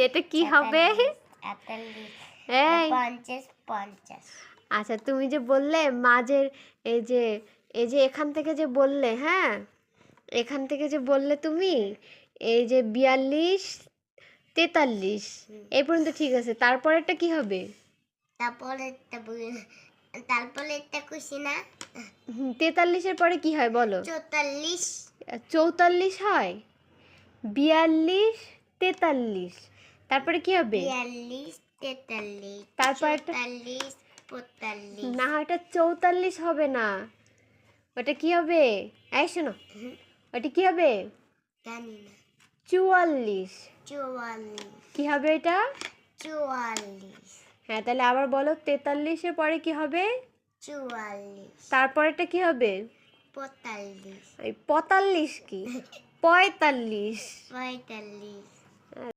এটা কি হবে? আচ্ছা তুমি যে বললে মাঝের এই যে এই যে এখান থেকে যে বললে হ্যাঁ? এখান থেকে যে বললে তুমি এই যে বিয়াল্লিশ তেতাল্লিশ এই পর্যন্ত ঠিক আছে। তারপরেরটা কি হবে? তারপরে একটা বই- তারপরে একটা খুশি না? তেতাল্লিশের পরে কি হয় বলো? চৌতাল্লিশ। চৌতাল্লিশ হয়। বিয়াল্লিশ তেতাল্লিশ। তারপরে কি হবে? বিয়াল্লিশ তেতাল্লিশ তারপর চৌতাল্লিশ পঁয়তাল্লিশ। না ওটা চৌতাল্লিশ হবে না। ওটা কি হবে? এই শোনো। ওটা কি হবে? জানি না। চুয়াল্লিশ। চুয়াল্লিশ। কি হবে এটা? চুয়াল্লিশ। হ্যাঁ তাহলে আবার বলো তেতাল্লিশের পরে কি হবে? চুয়াল্লিশ। তারপরেটা কি হবে? পঁয়তাল্লিশ। ওই পঁয়তাল্লিশ কি? পঁয়তাল্লিশ। পঁয়তাল্লিশ।